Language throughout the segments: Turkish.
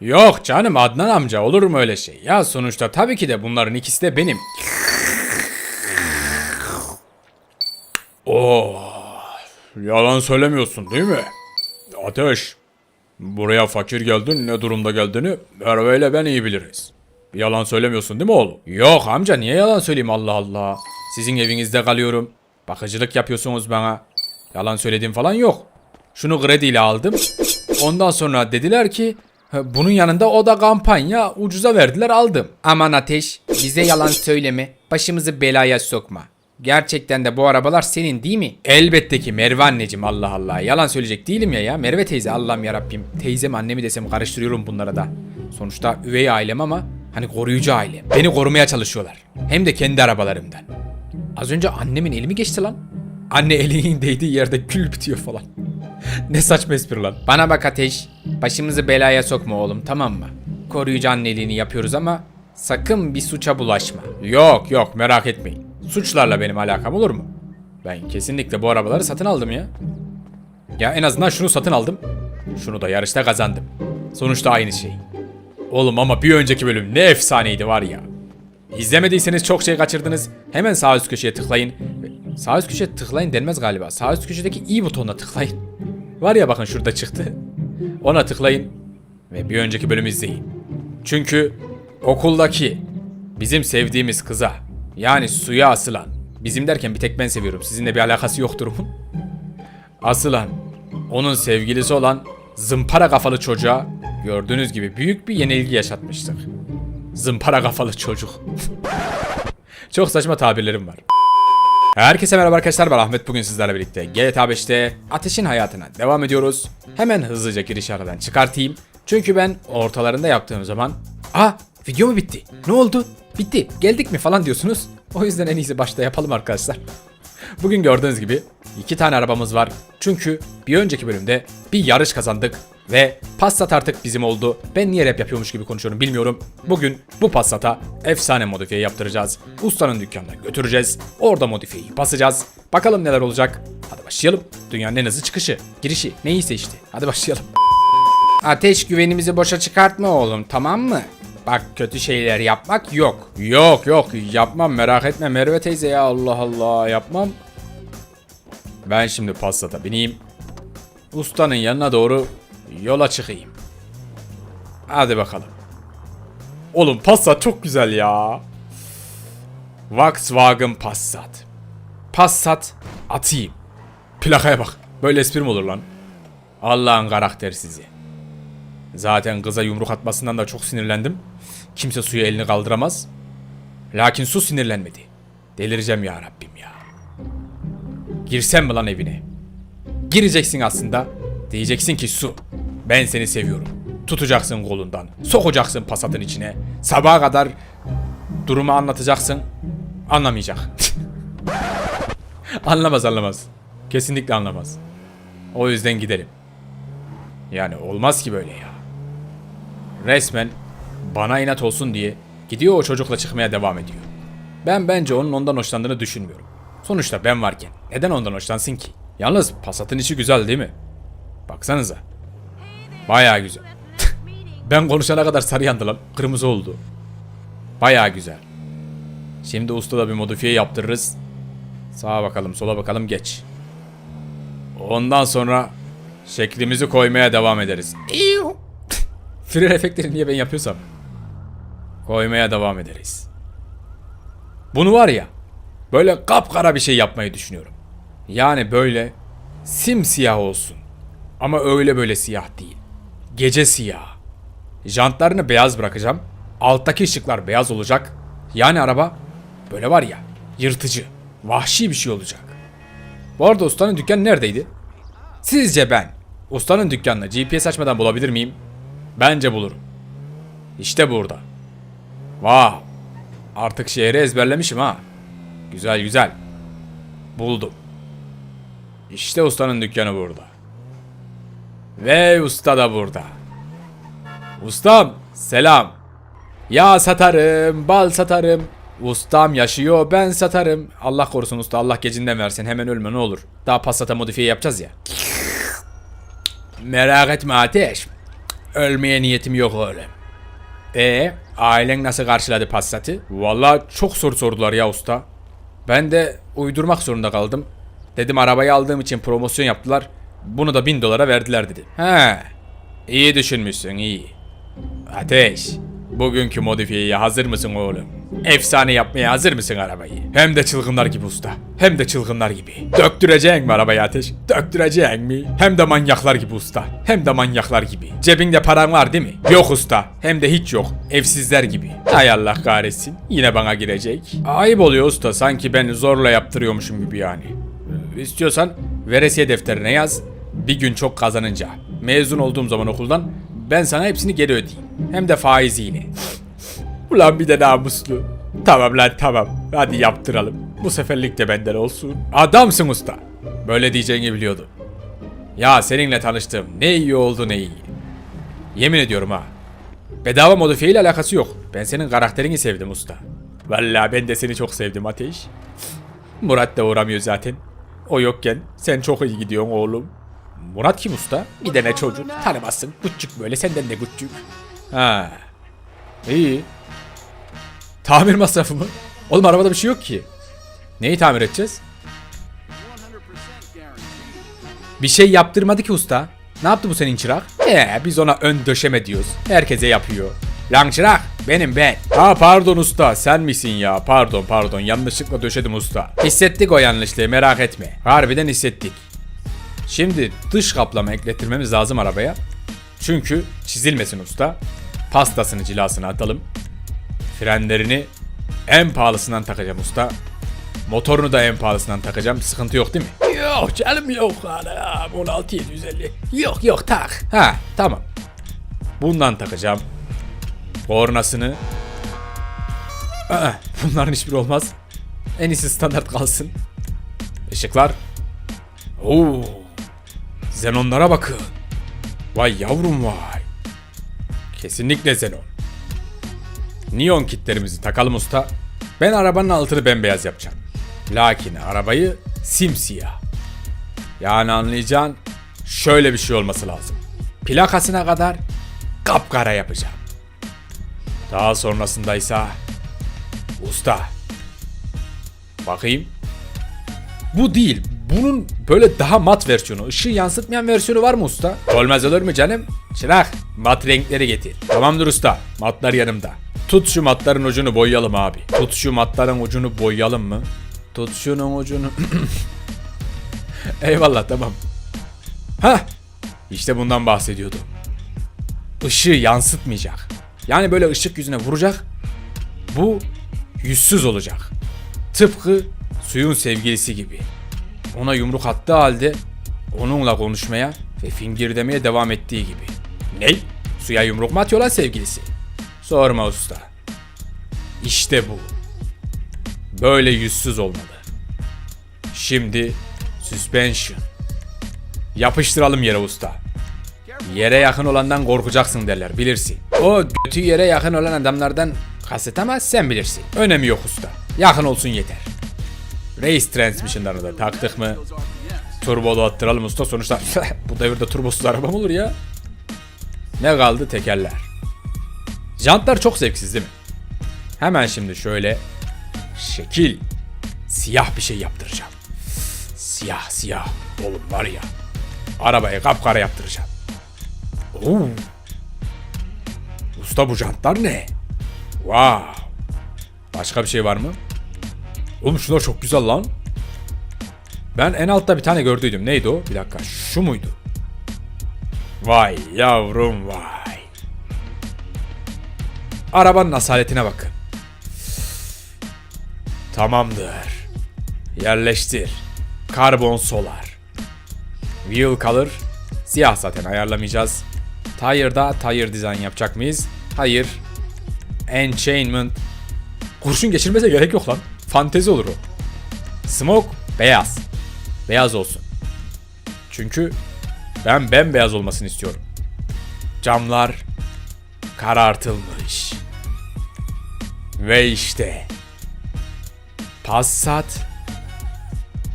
Yok canım Adnan amca olur mu öyle şey? Ya sonuçta tabii ki de bunların ikisi de benim. Oh, yalan söylemiyorsun değil mi? Ateş, buraya fakir geldin ne durumda geldiğini Merve ile ben iyi biliriz. Yalan söylemiyorsun değil mi oğlum? Yok amca niye yalan söyleyeyim Allah Allah. Sizin evinizde kalıyorum. Bakıcılık yapıyorsunuz bana. Yalan söylediğim falan yok. Şunu krediyle aldım. Ondan sonra dediler ki "Ha, bunun yanında o da kampanya ucuza verdiler aldım. Aman Ateş, bize yalan söyleme. Başımızı belaya sokma. Gerçekten de bu arabalar senin değil mi? Elbette ki Merve anneciğim Allah Allah. Yalan söyleyecek değilim ya ya. Merve teyze Allah'ım yarabbim. Teyzem annemi desem karıştırıyorum bunlara da. Sonuçta üvey ailem ama hani koruyucu ailem. Beni korumaya çalışıyorlar. Hem de kendi arabalarımdan. Az önce annemin elimi geçti lan. Anne elinin değdiği yerde gül bitiyor falan. ne saçma espri lan. Bana bak Ateş, başımızı belaya sokma oğlum tamam mı? Koruyucu anneliğini yapıyoruz ama sakın bir suça bulaşma. Yok yok merak etmeyin. Suçlarla benim alakam olur mu? Ben kesinlikle bu arabaları satın aldım ya. Ya en azından şunu satın aldım. Şunu da yarışta kazandım. Sonuçta aynı şey. Oğlum ama bir önceki bölüm ne efsaneydi var ya. İzlemediyseniz çok şey kaçırdınız. Hemen sağ üst köşeye tıklayın. Sağ üst köşeye tıklayın denmez galiba. Sağ üst köşedeki i butonuna tıklayın. Var ya bakın şurada çıktı. Ona tıklayın ve bir önceki bölümü izleyin. Çünkü okuldaki bizim sevdiğimiz kıza yani suya asılan bizim derken bir tek ben seviyorum sizinle bir alakası yok durumun. Asılan onun sevgilisi olan zımpara kafalı çocuğa gördüğünüz gibi büyük bir yenilgi yaşatmıştık. Zımpara kafalı çocuk. Çok saçma tabirlerim var. Herkese merhaba arkadaşlar ben Ahmet bugün sizlerle birlikte GTA 5'te ateşin hayatına devam ediyoruz. Hemen hızlıca giriş aradan çıkartayım. Çünkü ben ortalarında yaptığım zaman Aa video mu bitti? Ne oldu? Bitti. Geldik mi falan diyorsunuz. O yüzden en iyisi başta yapalım arkadaşlar. Bugün gördüğünüz gibi iki tane arabamız var. Çünkü bir önceki bölümde bir yarış kazandık ve Passat artık bizim oldu. Ben niye rap yapıyormuş gibi konuşuyorum bilmiyorum. Bugün bu Passat'a efsane modifiye yaptıracağız. Ustanın dükkanına götüreceğiz. Orada modifiyeyi basacağız. Bakalım neler olacak. Hadi başlayalım. Dünyanın en hızlı çıkışı, girişi neyse işte. Hadi başlayalım. Ateş güvenimizi boşa çıkartma oğlum tamam mı? Bak kötü şeyler yapmak yok. Yok yok yapmam merak etme Merve teyze ya Allah Allah yapmam. Ben şimdi Passat'a bineyim. Ustanın yanına doğru yola çıkayım. Hadi bakalım. Oğlum Passat çok güzel ya. Volkswagen Passat. Passat atayım. Plakaya bak. Böyle espri mi olur lan? Allah'ın karaktersizi. Zaten kıza yumruk atmasından da çok sinirlendim. Kimse suya elini kaldıramaz. Lakin su sinirlenmedi. Delireceğim ya Rabbim ya. Girsem mi lan evine? Gireceksin aslında. Diyeceksin ki su. Ben seni seviyorum. Tutacaksın kolundan. Sokacaksın pasatın içine. Sabaha kadar durumu anlatacaksın. Anlamayacak. anlamaz anlamaz. Kesinlikle anlamaz. O yüzden gidelim. Yani olmaz ki böyle ya. Resmen bana inat olsun diye gidiyor o çocukla çıkmaya devam ediyor. Ben bence onun ondan hoşlandığını düşünmüyorum. Sonuçta ben varken neden ondan hoşlansın ki? Yalnız Passat'ın içi güzel değil mi? Baksanıza. Bayağı güzel. ben konuşana kadar sarı yandı lan. Kırmızı oldu. Bayağı güzel. Şimdi ustada bir modifiye yaptırırız. Sağa bakalım, sola bakalım, geç. Ondan sonra şeklimizi koymaya devam ederiz. İyu. Fren efektleri niye ben yapıyorsam. Koymaya devam ederiz. Bunu var ya, böyle kapkara bir şey yapmayı düşünüyorum. Yani böyle simsiyah olsun. Ama öyle böyle siyah değil. Gece siyah. Jantlarını beyaz bırakacağım. Alttaki ışıklar beyaz olacak. Yani araba böyle var ya yırtıcı, vahşi bir şey olacak. Bu arada ustanın dükkanı neredeydi? Sizce ben ustanın dükkanını GPS açmadan bulabilir miyim? Bence bulurum. İşte burada. Wow. Artık şehri ezberlemişim ha. Güzel güzel. Buldum. İşte ustanın dükkanı burada. Ve usta da burada. Ustam selam. Ya satarım, bal satarım. Ustam yaşıyor, ben satarım. Allah korusun usta, Allah gecinden versin. Hemen ölme ne olur. Daha Passat'a modifiye yapacağız ya. Merak etme Ateş. Ölmeye niyetim yok oğlum. E ailen nasıl karşıladı Passat'ı? Valla çok soru sordular ya usta. Ben de uydurmak zorunda kaldım. Dedim arabayı aldığım için promosyon yaptılar. Bunu da bin dolara verdiler dedi. He. İyi düşünmüşsün iyi. Ateş. Bugünkü modifiyeye hazır mısın oğlum? Efsane yapmaya hazır mısın arabayı? Hem de çılgınlar gibi usta. Hem de çılgınlar gibi. Döktüreceksin mi arabayı Ateş? Döktüreceksin mi? Hem de manyaklar gibi usta. Hem de manyaklar gibi. Cebinde paran var değil mi? Yok usta. Hem de hiç yok. Evsizler gibi. Hay Allah kahretsin. Yine bana girecek. Ayıp oluyor usta. Sanki ben zorla yaptırıyormuşum gibi yani. Ee, İstiyorsan veresiye defterine yaz. Bir gün çok kazanınca. Mezun olduğum zaman okuldan ben sana hepsini geri ödeyeyim. Hem de faiziyle. Ulan bir de namuslu. Tamam lan tamam. Hadi yaptıralım. Bu seferlik de benden olsun. Adamsın usta. Böyle diyeceğini biliyordum. Ya seninle tanıştım. Ne iyi oldu ne iyi. Yemin ediyorum ha. Bedava modifiye ile alakası yok. Ben senin karakterini sevdim usta. Vallahi ben de seni çok sevdim Ateş. Murat da uğramıyor zaten. O yokken sen çok iyi gidiyorsun oğlum. Murat kim usta? Bir de ne çocuk. Tanımazsın. Küçük böyle senden de küçük. Ha. İyi. Tamir masrafı mı? Oğlum arabada bir şey yok ki. Neyi tamir edeceğiz? Bir şey yaptırmadı ki usta. Ne yaptı bu senin çırak? Ee, biz ona ön döşeme diyoruz. Herkese yapıyor. Lan çırak benim ben. Ha pardon usta sen misin ya? Pardon pardon yanlışlıkla döşedim usta. Hissettik o yanlışlığı merak etme. Harbiden hissettik. Şimdi dış kaplama eklettirmemiz lazım arabaya. Çünkü çizilmesin usta. Pastasını cilasını atalım. Frenlerini en pahalısından takacağım usta. Motorunu da en pahalısından takacağım. Sıkıntı yok değil mi? Yok canım yok. Anam 16750. Yok yok tak. Ha tamam. Bundan takacağım. Kornasını. Aa, bunların hiçbiri olmaz. En iyisi standart kalsın. Işıklar. Oo. Xenonlara bakın. Vay yavrum vay. Kesinlikle Xenon. Neon kitlerimizi takalım usta. Ben arabanın altını bembeyaz yapacağım. Lakin arabayı simsiyah. Yani anlayacağın şöyle bir şey olması lazım. Plakasına kadar kapkara yapacağım. Daha sonrasında ise usta. Bakayım. Bu değil. Bunun böyle daha mat versiyonu, ışığı yansıtmayan versiyonu var mı usta? Olmaz olur mu canım? Çırak, mat renkleri getir. Tamamdır usta, matlar yanımda. Tut şu matların ucunu boyayalım abi. Tut şu matların ucunu boyayalım mı? Tut şunun ucunu. Eyvallah tamam. Hah, işte bundan bahsediyordum. Işığı yansıtmayacak. Yani böyle ışık yüzüne vuracak. Bu yüzsüz olacak. Tıpkı suyun sevgilisi gibi. Ona yumruk attığı halde onunla konuşmaya ve fingirdemeye devam ettiği gibi. Ne? Suya yumruk mu atıyor lan sevgilisi? Sorma usta. İşte bu. Böyle yüzsüz olmalı. Şimdi suspension. Yapıştıralım yere usta. Yere yakın olandan korkacaksın derler bilirsin. O götü yere yakın olan adamlardan kasıt ama sen bilirsin. Önemi yok usta. Yakın olsun yeter. Race transmission'larını da taktık mı? Turbolu attıralım usta sonuçta bu devirde turbosuz araba mı olur ya? Ne kaldı tekerler. Jantlar çok zevksiz değil mi? Hemen şimdi şöyle şekil siyah bir şey yaptıracağım. Siyah siyah oğlum var ya. Arabayı kapkara yaptıracağım. Oo. Usta bu jantlar ne? Wow. Başka bir şey var mı? Oğlum şunlar çok güzel lan. Ben en altta bir tane gördüydüm. Neydi o? Bir dakika. Şu muydu? Vay yavrum vay. Arabanın asaletine bakın. Tamamdır. Yerleştir. Karbon solar. Wheel color. Siyah zaten ayarlamayacağız. Tire'da tire design yapacak mıyız? Hayır. Enchainment. Kurşun geçirmese gerek yok lan. Fantezi olur o. Smoke beyaz. Beyaz olsun. Çünkü ben bembeyaz olmasını istiyorum. Camlar karartılmış. Ve işte Passat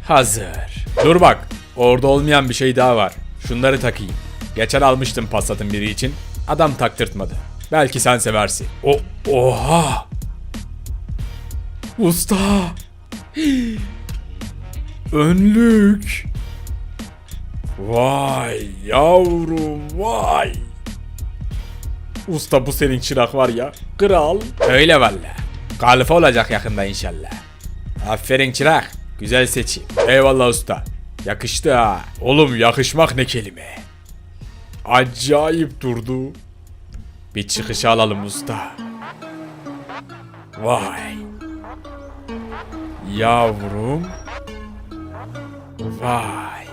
hazır. Dur bak, orada olmayan bir şey daha var. Şunları takayım. Geçen almıştım Passat'ın biri için. Adam taktırtmadı. Belki sen seversin. O oha. Usta. Önlük. Vay yavrum vay. Usta bu senin çırak var ya. Kral. Öyle valla. Kalife olacak yakında inşallah. Aferin çırak. Güzel seçim. Eyvallah usta. Yakıştı ha. Oğlum yakışmak ne kelime. Acayip durdu. Bir çıkış alalım usta. Vay. Yavrum. Vay.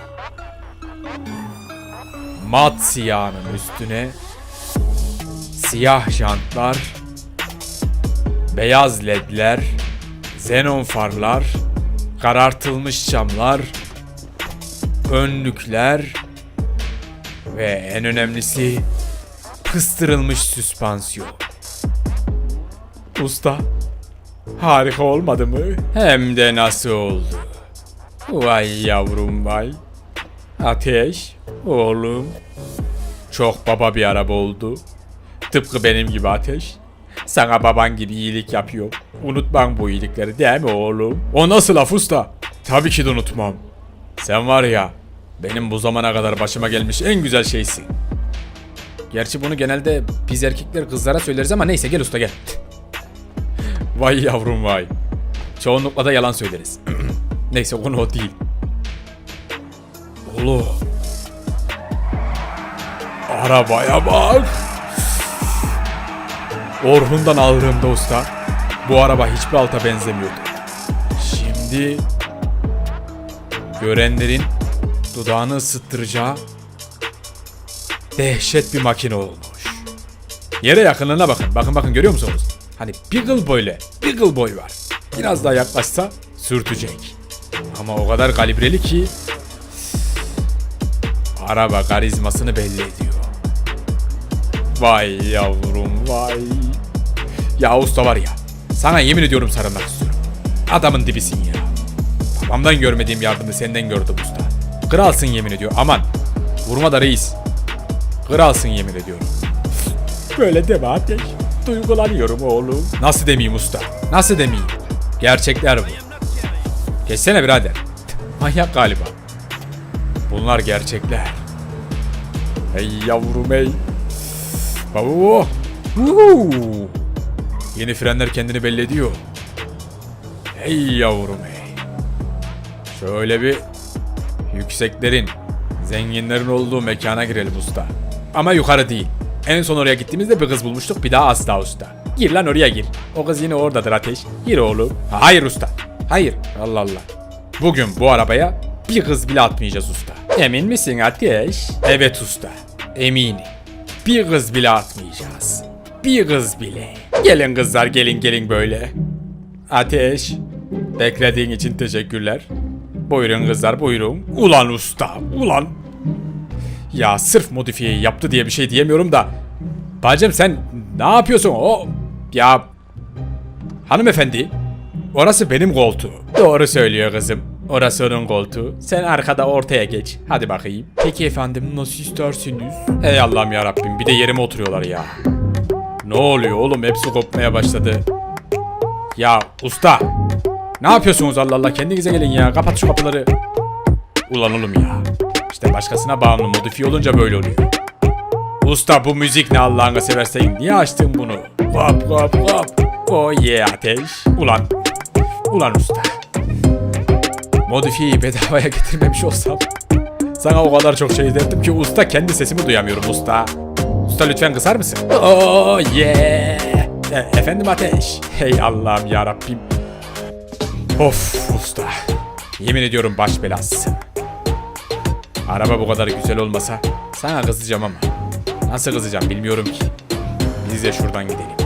Mat siyahının üstüne siyah jantlar, beyaz ledler, xenon farlar, karartılmış camlar, önlükler ve en önemlisi kıstırılmış süspansiyon. Usta, harika olmadı mı? Hem de nasıl oldu? Vay yavrum vay. Ateş, oğlum. Çok baba bir araba oldu. Tıpkı benim gibi ateş. Sana baban gibi iyilik yapıyor. Unutmam bu iyilikleri değil mi oğlum? O nasıl laf usta? Tabii ki de unutmam. Sen var ya, benim bu zamana kadar başıma gelmiş en güzel şeysin. Gerçi bunu genelde biz erkekler kızlara söyleriz ama neyse gel usta gel. Vay yavrum vay. Çoğunlukla da yalan söyleriz. neyse konu o değil. Oğlum. Arabaya bak. Orhun'dan aldığımda usta bu araba hiçbir alta benzemiyordu. Şimdi görenlerin dudağını ısıttıracağı dehşet bir makine olmuş. Yere yakınlığına bakın. Bakın bakın görüyor musunuz? Hani Beagle boyla Beagle boy var. Biraz daha yaklaşsa sürtecek. Ama o kadar kalibreli ki araba karizmasını belli ediyor. Vay yavrum vay. Ya usta var ya. Sana yemin ediyorum sarılmak istiyorum. Adamın dibisin ya. Babamdan görmediğim yardımı senden gördüm usta. Kralsın yemin ediyor. Aman. Vurma da reis. Kralsın yemin ediyorum. Böyle deme ateş. Duygulanıyorum oğlum. Nasıl demeyeyim usta? Nasıl demeyeyim? Gerçekler bu. Geçsene birader. Manyak galiba. Bunlar gerçekler. Hey yavrum hey. Baba. Uhu. Yeni frenler kendini belli ediyor. Hey yavrum hey. Şöyle bir yükseklerin, zenginlerin olduğu mekana girelim usta. Ama yukarı değil. En son oraya gittiğimizde bir kız bulmuştuk bir daha asla usta. Gir lan oraya gir. O kız yine oradadır ateş. Gir oğlum. Hayır usta. Hayır. Allah Allah. Bugün bu arabaya bir kız bile atmayacağız usta. Emin misin ateş? Evet usta. Eminim. Bir kız bile atmayacağız. Bir kız bile. Gelin kızlar gelin gelin böyle. Ateş. Beklediğin için teşekkürler. Buyurun kızlar buyurun. Ulan usta ulan. Ya sırf modifiyeyi yaptı diye bir şey diyemiyorum da. Bacım sen ne yapıyorsun o? Ya hanımefendi orası benim koltuğum. Doğru söylüyor kızım. Orası onun koltuğu. Sen arkada ortaya geç. Hadi bakayım. Peki efendim nasıl istersiniz? Ey Allah'ım ya Rabbim bir de yerime oturuyorlar ya. Ne oluyor oğlum hepsi kopmaya başladı. Ya usta. Ne yapıyorsunuz Allah Allah kendinize gelin ya kapat şu kapıları. Ulan oğlum ya. İşte başkasına bağımlı modifiye olunca böyle oluyor. Usta bu müzik ne Allah'ını seversen niye açtın bunu? Hop hop hop. Oh yeah ateş. Ulan. Ulan usta. Modifiyeyi bedavaya getirmemiş olsam sana o kadar çok şey derdim ki usta kendi sesimi duyamıyorum usta. Usta lütfen kısar mısın? Oh yeah. E, efendim ateş. Hey Allah'ım ya Rabbim. Of usta. Yemin ediyorum baş belasısın. Araba bu kadar güzel olmasa sana kızacağım ama. Nasıl kızacağım bilmiyorum ki. Biz de şuradan gidelim.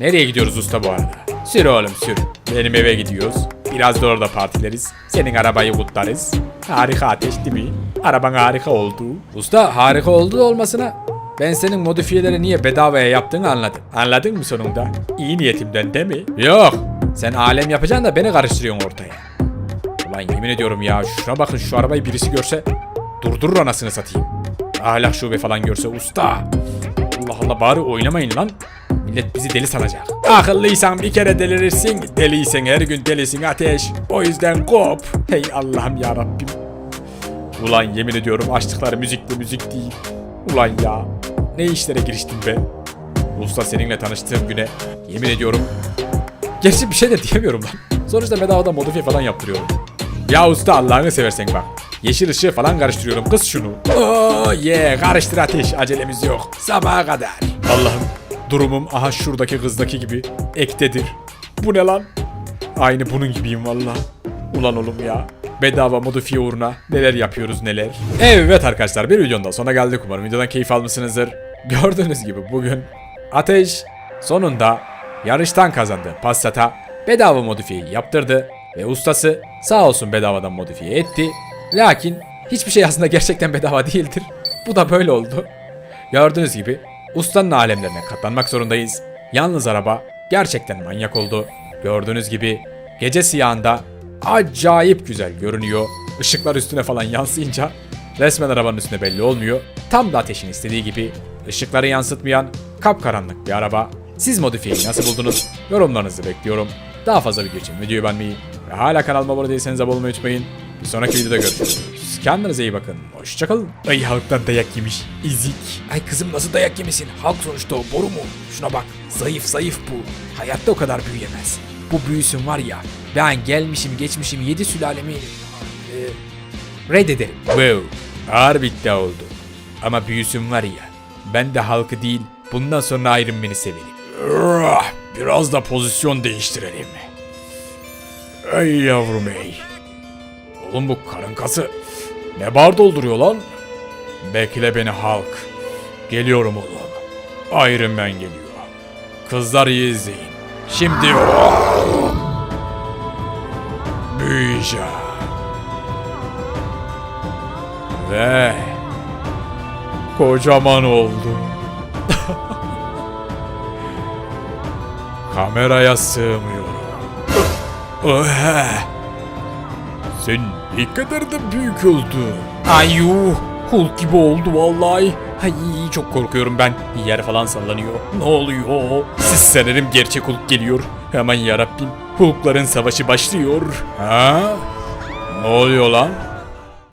Nereye gidiyoruz usta bu arada? Sür oğlum sür. Benim eve gidiyoruz. Biraz da orada partileriz. Senin arabayı kutlarız. Harika ateş değil mi? Araban harika oldu. Usta harika oldu olmasına ben senin modifiyeleri niye bedavaya yaptığını anladım. Anladın mı sonunda? İyi niyetimden değil mi? Yok. Sen alem yapacaksın da beni karıştırıyorsun ortaya. Ulan yemin ediyorum ya şuna bakın şu arabayı birisi görse durdurur anasını satayım. Ahlak şube falan görse usta. Allah Allah bari oynamayın lan. Millet bizi deli sanacak. Akıllıysan bir kere delirirsin. Deliysen her gün delisin ateş. O yüzden kop. Hey Allah'ım ya Rabbim. Ulan yemin ediyorum açtıkları müzik de müzik değil. Ulan ya. Ne işlere giriştim be. Usta seninle tanıştığım güne yemin ediyorum. Gerçi bir şey de diyemiyorum lan. Sonuçta bedavadan modifiye falan yaptırıyorum. Ya usta Allah'ını seversen bak. Yeşil ışığı falan karıştırıyorum. Kız şunu. Oo yeah karıştır ateş. Acelemiz yok. Sabaha kadar. Allah'ım durumum aha şuradaki kızdaki gibi ektedir. Bu ne lan? Aynı bunun gibiyim valla. Ulan oğlum ya. Bedava modifiye uğruna neler yapıyoruz neler. Evet arkadaşlar bir videonun da sonuna geldik umarım videodan keyif almışsınızdır. Gördüğünüz gibi bugün Ateş sonunda yarıştan kazandı Passat'a bedava modifiyeyi yaptırdı ve ustası sağ olsun bedavadan modifiye etti. Lakin hiçbir şey aslında gerçekten bedava değildir. Bu da böyle oldu. Gördüğünüz gibi ustanın alemlerine katlanmak zorundayız. Yalnız araba gerçekten manyak oldu. Gördüğünüz gibi gece siyahında acayip güzel görünüyor. Işıklar üstüne falan yansıyınca resmen arabanın üstünde belli olmuyor. Tam da ateşin istediği gibi ışıkları yansıtmayan kapkaranlık bir araba. Siz modifiyeyi nasıl buldunuz? Yorumlarınızı bekliyorum. Daha fazla video için videoyu beğenmeyi ve hala kanalıma abone değilseniz abone olmayı unutmayın. Bir sonraki videoda görüşürüz. Kendinize iyi bakın. Hoşçakalın. Ay halktan dayak yemiş. Ezik. Ay kızım nasıl dayak yemesin? Halk sonuçta o boru mu? Şuna bak. Zayıf zayıf bu. Hayatta o kadar büyüyemez. Bu büyüsün var ya. Ben gelmişim geçmişim yedi sülalemi e, reddederim. Wow. Ağır bir iddia oldu. Ama büyüsün var ya. Ben de halkı değil bundan sonra Iron Man'i severim. Biraz da pozisyon değiştirelim. Ey yavrum ey. Oğlum bu karın kası ne bar dolduruyor lan? Bekle beni halk. Geliyorum oğlum. Iron Man geliyor. Kızlar iyi izleyin. Şimdi büyüyeceğim. Ve kocaman oldum. Kameraya sığmıyorum. Sen ne kadar da büyük oldun. Ay yuh, Hulk gibi oldu vallahi. Ay çok korkuyorum ben. Yer falan sallanıyor. Ne oluyor? Siz sanırım gerçek Hulk geliyor. Hemen yarabbim. Hulkların savaşı başlıyor. Ha? Ne oluyor lan?